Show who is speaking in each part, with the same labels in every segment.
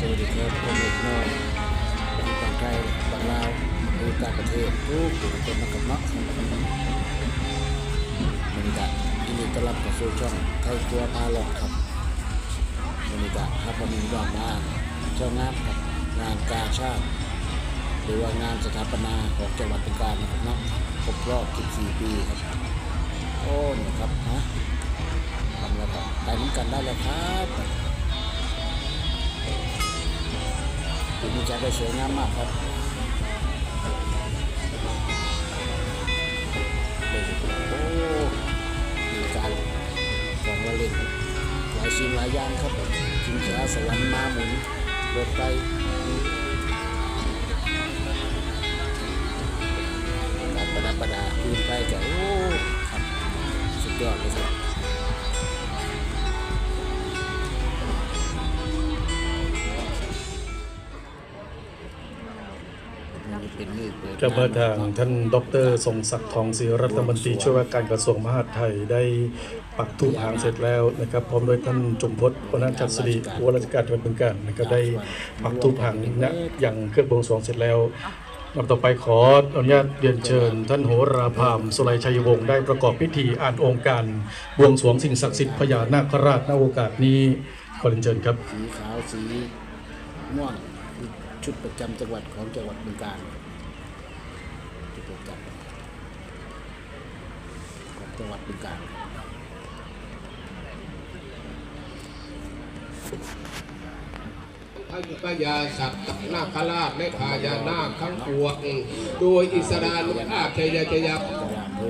Speaker 1: สวัสดีครับผมเอกน้อยบางไทยบางลาวหรือต่างประเทศทุกคนนะครับเนาะมันจะยินดีต้อนรับเข้าสู่ช่องไทยครัวพาหลอกครับวันนี้จะฮับวันนี้ว่างมาเจ้างานครับงานกาชาติหรือว่างานสถาปนาของจังหวัดบึงกาฬนะครับเนาะครบรอบ 14 ปีครับโอ้นี่ครับฮะทำแล้วครับไปน้ำกันได้เลยครับ ปีนี้จะได้สวยงามมากครับโอ้มีการของละเล่นหลายสิ่งหลายอย่างครับชิงช้าสวรรค์มาหมุนรถไฟกรประดับประดาพื้นไฟจะโอ้ครับสุดยอดเลยครับ
Speaker 2: กับมาทางท่านดรทรงศักดิ์ทองศรีรัฐมนตรีช่วยว่าการกระทรวงมหาดไทยได้ปักธูปหางเสร็จแล้วนะครับ พร้อมด้วยท่านจุมพจน์วนาจัดสิริผู้ว่าราชการจังหวัดบึงกาฬนะครับได้ปักธูปหางณอย่างเครื่องบวงสรวงเสร็จแล้วลำต่อไปขออนุญาตเรียนเชิญ ท่านโหราพามสุไลชัยวงศ์ได้ประกอบพิธีอ่านองค์การบวงสรวงสิ่งศักดิ์สิทธิ์พญานาคราชณโอกาสนี้ขอเรียนเชิญครับ
Speaker 1: สีขาวสีม่วงชุดประจำจังหวัดของจังหวัดบึงกาฬชุดประจำของ จังหวัดบึงกาฬ
Speaker 3: พพยาสัตว์นาคราชและพายานาคทั้งปวงโดยอิสรานุภาพชัยจยับ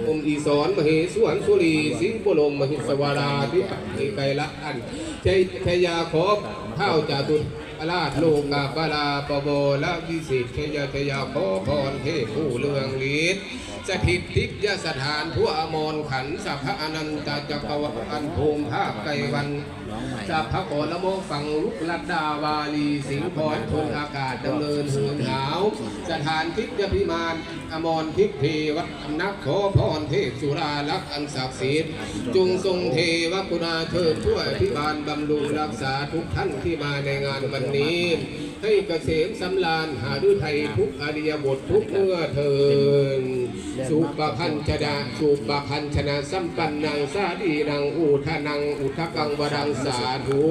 Speaker 3: อมอีสอนมเหสวนสุรีสิงห์บุรมมหิสวาราธิปัติไกรละอันชัยชยาขอข้าจาตุ ราชโลกาบาลาปโบละวิสิตชัยชยาขอพรเทพผู้เลืองฤทธิ์สถิตทิพยสถานทั่วอมรขันสัพพะอนันตจักรวาลภูมิภาคไกวัน
Speaker 1: น้องใหม่
Speaker 3: จากพระโกละโมฝังลุกลัดดาวาลีสิงห์พรทนอากาศดำเนินเหินหาวสถานทิพยพิมานอมรทิพเทวนักขอพรเทพสุราลักษณ์อันศักดิ์สิทธิ์จงทรงเทวกุณาเทิดช่วยพิบาลบำรุงรักษาทุกท่านที่มาในงานวันนี้ ให้เกษมสำราญหาฤทัยทุกอริยบททุกเมื่อเทินสุปพันชดาสุปพันชนะสัมปันนังสาดีนังอุทานังอุทกังวรังสาธุ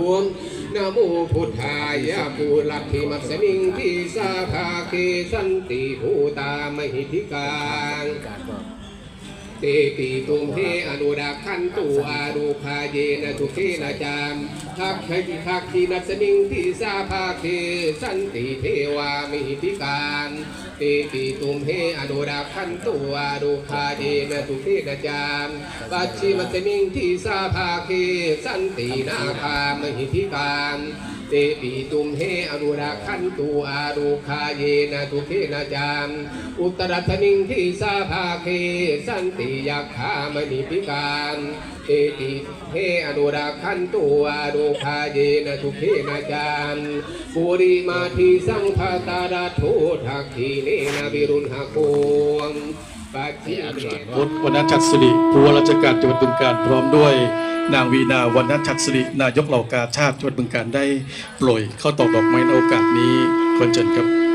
Speaker 3: นะโมพุทธายะปูลัทธิมัสสมิงทิสาภาเคสันติภูตามหิธิการ เตติตุมเทอนุดาขันตุอารูคาเยนะทุเทนะจามทักขจิทักขีนัสมิงทิสาภาเคสันติเทวามิหิการเตติตุมเทอนุดาขันตุอารูคาเยนะทุเทนะจามปัจฉิมัสมิงทิสาภาเคสันตินาคามหิธิการ เตปีตุมเฮอนุราคันตูอารุคาเยนะทุเทนะจาม อุตรัตนิงทิสาภาเคสันติยักขามณิพิการเตติเฮอนุราคันตูอารุคาเยนะทุเทนะจามปุริมาทิสังภาตาราโททักขีเนนะวิรุณหโกมปัจจิเม
Speaker 2: พุทธวรรณชัดสิริผู้ว่าราชการจังหวัดบึงกาฬพร้อมด้วย นางวีนาวันนัทชัดสิรินายกเหล่ากาชาติจังหวัดบึงการได้โปรยเข้าตอกดอกไม้ในโอกาสนี้คนเชิญครับ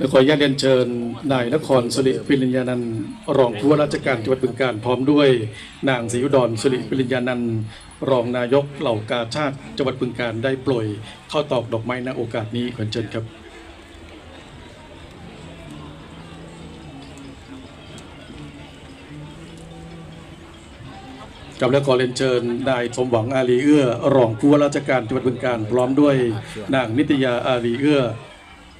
Speaker 2: และขออนุญาตเรียนเชิญนายนครสุริปิริญญานันท์รองผู้ว่าราชการจังหวัดบึงกาฬพร้อมด้วย นางศรีอุดรสุริปิริญญานันท์รองนายกเหล่ากาชาติจังหวัดบึงกาฬได้โปรยเข้าตอกดอกไม้ณโอกาสนี้ขอเชิญครับกับและขอเรียนเชิญนายสมหวังอาลีเอื้อรองผู้ว่าราชการจังหวัดบึงกาฬพร้อมด้วย นางนิตยาอาลีเอื้อ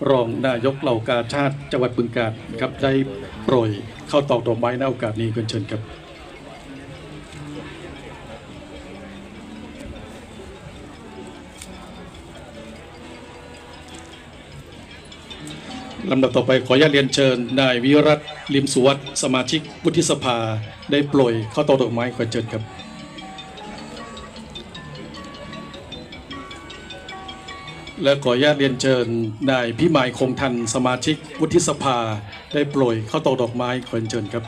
Speaker 2: รองนายกเหล่ากาชาติจังหวัดบึงกาฬครับได้โปรยเข้าตอกดอกไม้ในโอกาสนี้เชิญครับลำดับต่อไปขออนุญาตเรียนเชิญนายวิรัตลิมสุวัตสมาชิกวุฒิสภาได้โปรยเข้าตอกดอกไม้ขอเชิญครับ และขออนุญาตเรียนเชิญนายพิมายคงทันสมาชิกวุฒิสภาได้โปรยเข้าตอกดอกไม้ขอเรียนเชิญครับ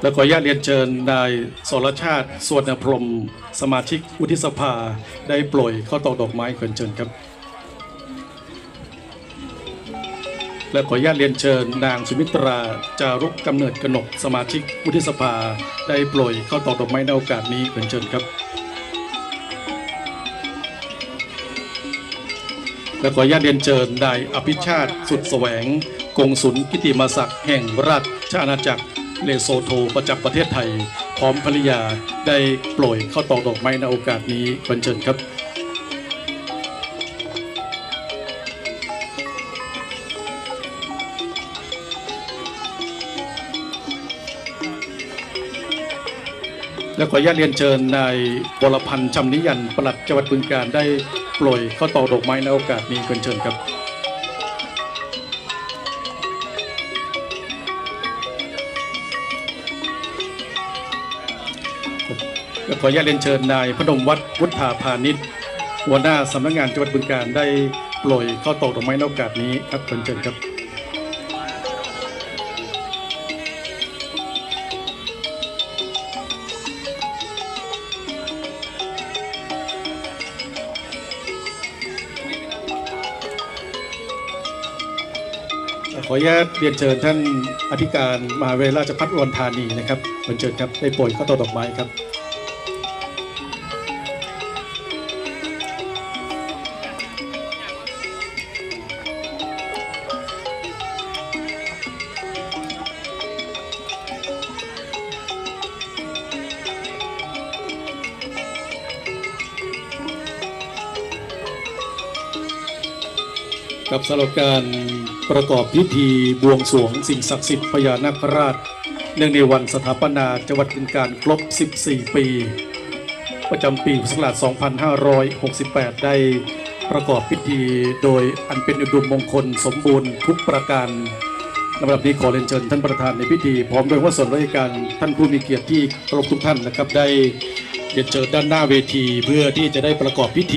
Speaker 2: และขออนุญาตเรียนเชิญนายสรชาติสวนพรหมสมาชิกวุฒิสภาได้โปรยเข้าตอกดอกไม้ขอเรียนเชิญครับ และขออนุญาตเรียนเชิญนางสุมิตราจารุกกำเนิดกนกสมาชิกวุฒิสภาได้โปรยเข้าตอกดอกไม้ในโอกาสนี้ขอเรียนเชิญครับ และขออนุญาตเรียนเชิญนายอภิชาติสุดแสวง กงสุลกิติมศักดิ์แห่งราชอาณาจักรเลโซโทประจำประเทศไทย พร้อมภริยาได้โปรยเข้าตอกดอกไม้ในโอกาสนี้ขอเชิญครับและขออนุญาตเรียนเชิญนายบรพันธ์ชำนิยัน ปลัดจังหวัดบึงการได้ ปล่อยเข้าตอกดอกไม้ในโอกาสนี้ขอเชิญครับขออนุญาตเรียนเชิญนายพนมวัดวุฒาพาณิชหัวหน้าสำนักงานจังหวัดบึงการได้ปล่อยเข้าตอกดอกไม้ในโอกาสนี้ครับเชิญครับ ขออนุญาตเรียนเชิญท่านอธิการมหาวิทยาลัยราชภัฏอุดรธานีนะครับเรียนเชิญครับได้โปรยข้าวต้นดอกไม้ครับ กับสำหรับการประกอบพิธีบวงสรวงสิ่งศักดิ์สิทธิ์พญานาคราช เนื่องในวันสถาปนาจังหวัดบึงการครบ 14 ปี ประจำปีพุทธศักราช 2568 ได้ประกอบพิธีโดยอันเป็นอุดมมงคลสมบูรณ์ทุกประการลำดับนี้ขอเรียนเชิญท่านประธานในพิธี พร้อมด้วยว่าส่วนราชการท่านผู้มีเกียรติที่เคารพทุกท่านนะครับได้เรียนเชิญด้านหน้าเวทีเพื่อที่จะได้ประกอบพิธี